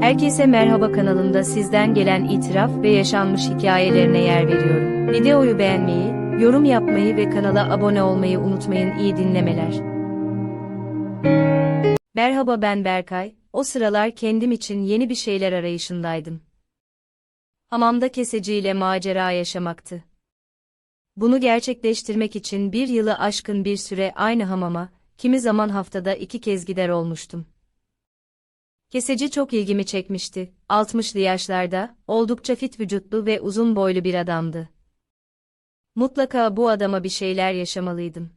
Herkese merhaba kanalımda sizden gelen itiraf ve yaşanmış hikayelerine yer veriyorum. Videoyu beğenmeyi, yorum yapmayı ve kanala abone olmayı unutmayın iyi dinlemeler. Merhaba ben Berkay, o sıralar kendim için yeni bir şeyler arayışındaydım. Hamamda keseciyle macera yaşamaktı. Bunu gerçekleştirmek için bir yılı aşkın bir süre aynı hamama, kimi zaman haftada iki kez gider olmuştum. Keseci çok ilgimi çekmişti. 60'lı yaşlarda, oldukça fit vücutlu ve uzun boylu bir adamdı. Mutlaka bu adama bir şeyler yaşamalıydım.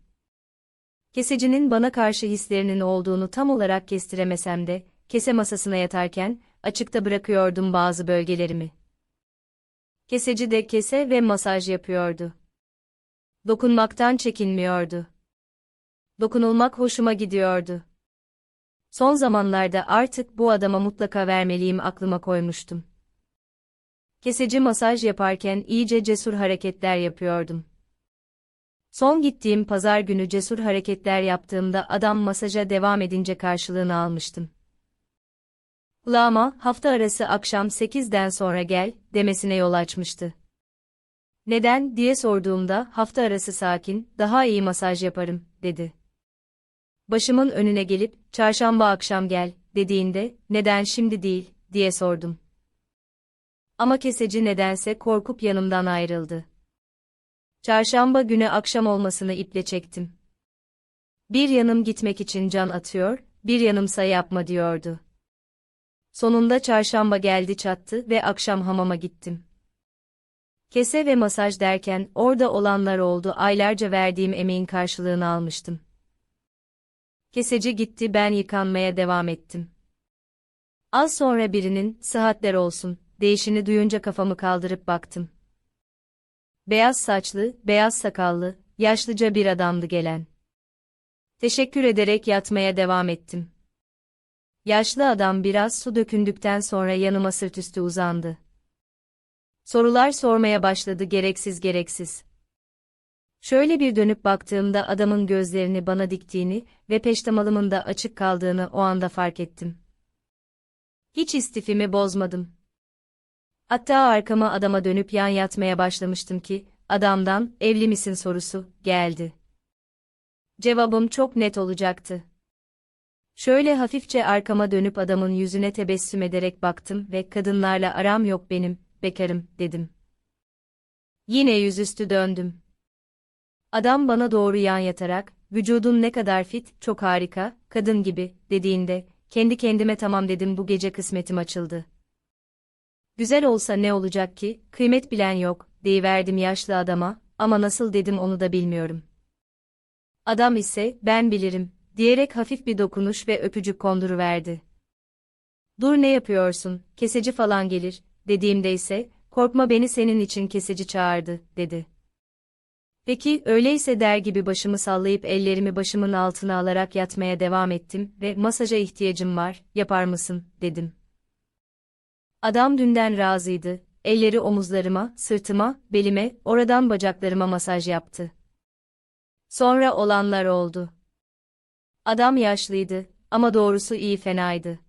Kesecinin bana karşı hislerinin olduğunu tam olarak kestiremesem de, kese masasına yatarken, açıkta bırakıyordum bazı bölgelerimi. Keseci de kese ve masaj yapıyordu. Dokunmaktan çekinmiyordu. Dokunulmak hoşuma gidiyordu. Son zamanlarda artık bu adama mutlaka vermeliyim aklıma koymuştum. Keseci masaj yaparken iyice cesur hareketler yapıyordum. Son gittiğim pazar günü cesur hareketler yaptığımda adam masaja devam edince karşılığını almıştım. Kulağıma hafta arası akşam 8'den sonra gel demesine yol açmıştı. Neden diye sorduğumda hafta arası sakin, daha iyi masaj yaparım dedi başımın önüne gelip, çarşamba akşam gel, dediğinde, neden şimdi değil, diye sordum. Ama keseci nedense korkup yanımdan ayrıldı. Çarşamba günü akşam olmasını iple çektim. Bir yanım gitmek için can atıyor, bir yanımsa yapma diyordu. Sonunda çarşamba geldi çattı ve akşam hamama gittim. Kese ve masaj derken orada olanlar oldu aylarca verdiğim emeğin karşılığını almıştım. Keseci gitti ben yıkanmaya devam ettim. Az sonra birinin, sıhhatler olsun, değişini duyunca kafamı kaldırıp baktım. Beyaz saçlı, beyaz sakallı, yaşlıca bir adamdı gelen. Teşekkür ederek yatmaya devam ettim. Yaşlı adam biraz su dökündükten sonra yanıma sırtüstü uzandı. Sorular sormaya başladı gereksiz gereksiz. Şöyle bir dönüp baktığımda adamın gözlerini bana diktiğini ve peştemalımın da açık kaldığını o anda fark ettim. Hiç istifimi bozmadım. Hatta arkama adama dönüp yan yatmaya başlamıştım ki, adamdan, evli misin sorusu, geldi. Cevabım çok net olacaktı. Şöyle hafifçe arkama dönüp adamın yüzüne tebessüm ederek baktım ve kadınlarla aram yok benim, bekarım, dedim. Yine yüzüstü döndüm. Adam bana doğru yan yatarak, vücudun ne kadar fit, çok harika, kadın gibi, dediğinde, kendi kendime tamam dedim bu gece kısmetim açıldı. Güzel olsa ne olacak ki, kıymet bilen yok, deyiverdim yaşlı adama, ama nasıl dedim onu da bilmiyorum. Adam ise, ben bilirim, diyerek hafif bir dokunuş ve öpücük konduruverdi. Dur ne yapıyorsun, keseci falan gelir, dediğimde ise, korkma beni senin için keseci çağırdı, dedi. Peki, öyleyse der gibi başımı sallayıp ellerimi başımın altına alarak yatmaya devam ettim ve masaja ihtiyacım var, yapar mısın, dedim. Adam dünden razıydı, elleri omuzlarıma, sırtıma, belime, oradan bacaklarıma masaj yaptı. Sonra olanlar oldu. Adam yaşlıydı ama doğrusu iyi fenaydı.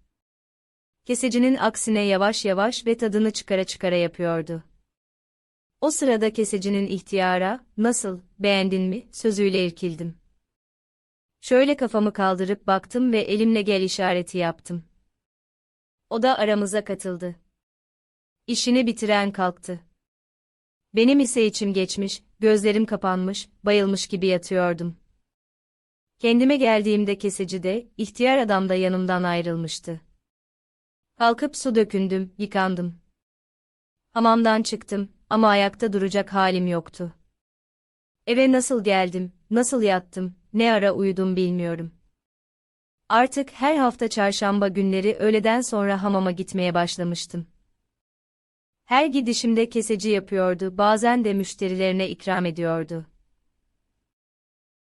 Kesecinin aksine yavaş yavaş ve tadını çıkara çıkara yapıyordu. O sırada kesecinin ihtiyara, nasıl, beğendin mi, sözüyle irkildim. Şöyle kafamı kaldırıp baktım ve elimle gel işareti yaptım. O da aramıza katıldı. İşini bitiren kalktı. Benim ise içim geçmiş, gözlerim kapanmış, bayılmış gibi yatıyordum. Kendime geldiğimde keseci de, ihtiyar adam da yanımdan ayrılmıştı. Kalkıp su dökündüm, yıkandım. Hamamdan çıktım, ama ayakta duracak halim yoktu. Eve nasıl geldim, nasıl yattım, ne ara uyudum bilmiyorum. Artık her hafta çarşamba günleri öğleden sonra hamama gitmeye başlamıştım. Her gidişimde keseci yapıyordu, bazen de müşterilerine ikram ediyordu.